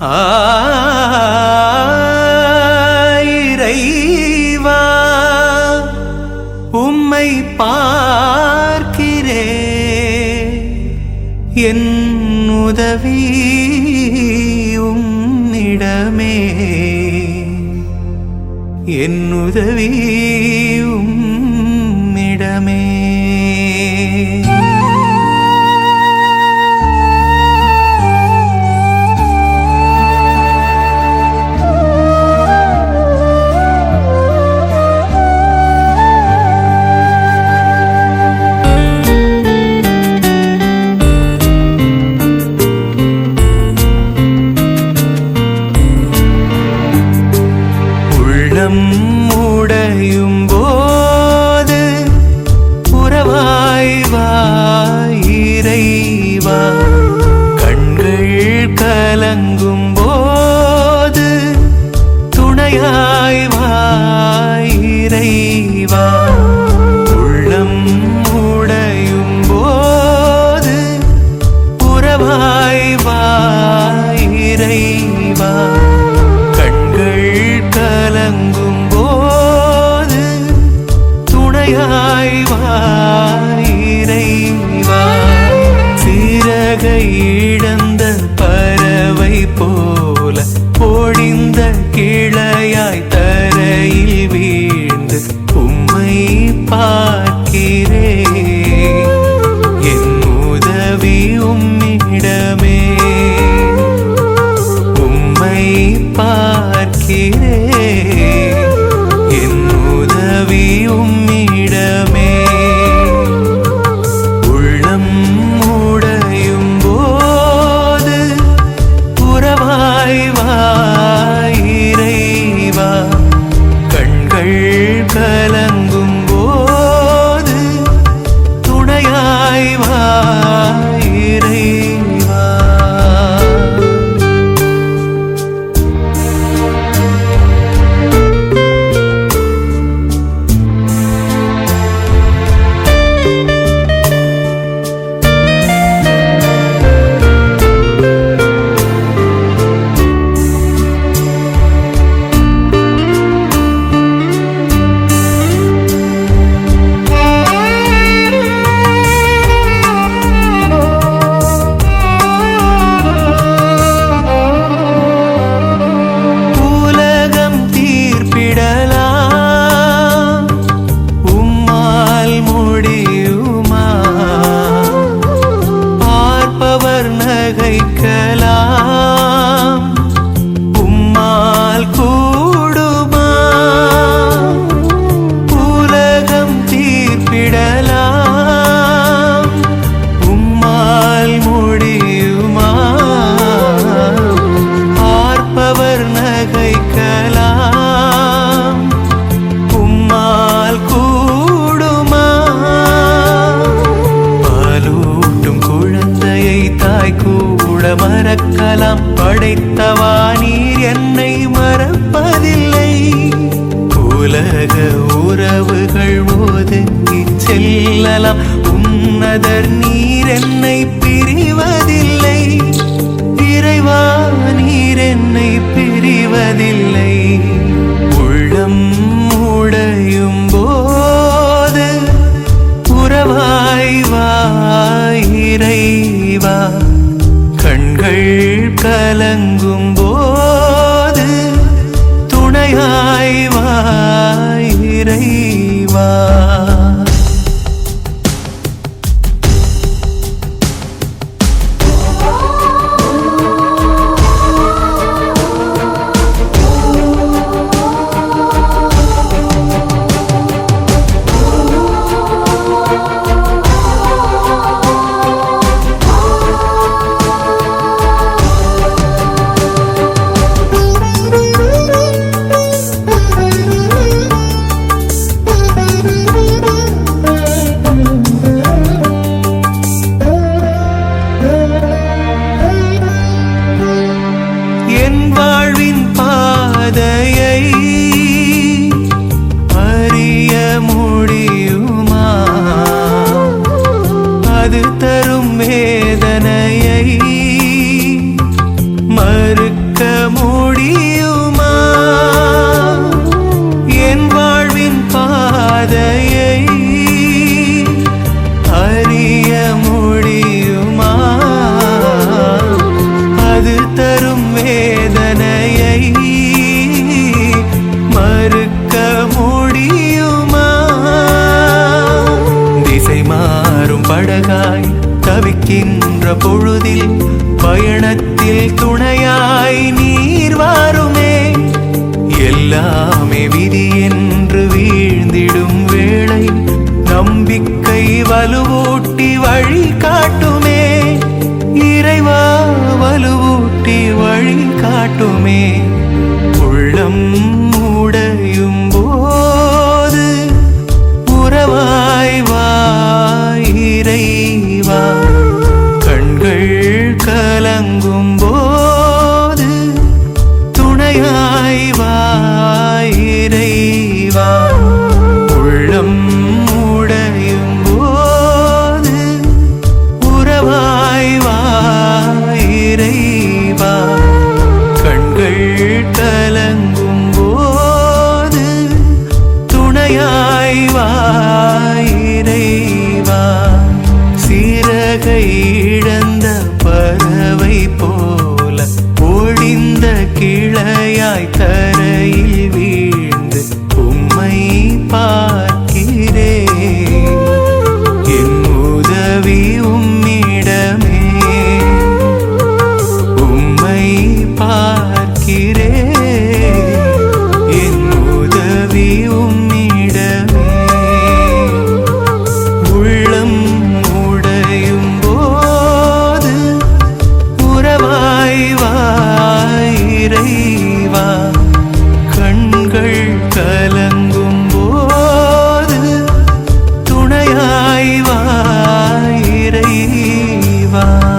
ஆயிரைவா உம்மை பார்க்கிறே. என் உதவி உம்மிடமே. என் உதவி உம் சிறகை இழந்த பறவை போல பொழிந்த கிளையாய் தரையில் வீழ்ந்து உம்மை பார்க்கிறே என் உதவி உம்மிடமே. உம்மை பார்க்கிறே என் உதவி உம்மிடமே கலங்கும் சகலம் படைத்தவா நீர் என்னை மறப்பதில்லை. உலக உறவுகள் ஒதுங்கி செல்லலாம். உன்னதர் நீர் என்னை பிரிவதில்லை. இறைவா நீர் என்னை பிரிவதில்லை. உள்ளம் உடையும் போது உறவாய் வாயிரைவா கண்கள் கலங்கும் போது துணையாய் வாயிரைவா பாதையை அறிய முடியுமா? அது தரும் வேதனையை மறுக்க முடியுமா? திசை மாறும் படகாய் தவிக்கின்ற பொழுதில் பயணத்தில் துணையாய் நீர் வாருமே. எல்லாமே விதி துணையாய் வாய் va.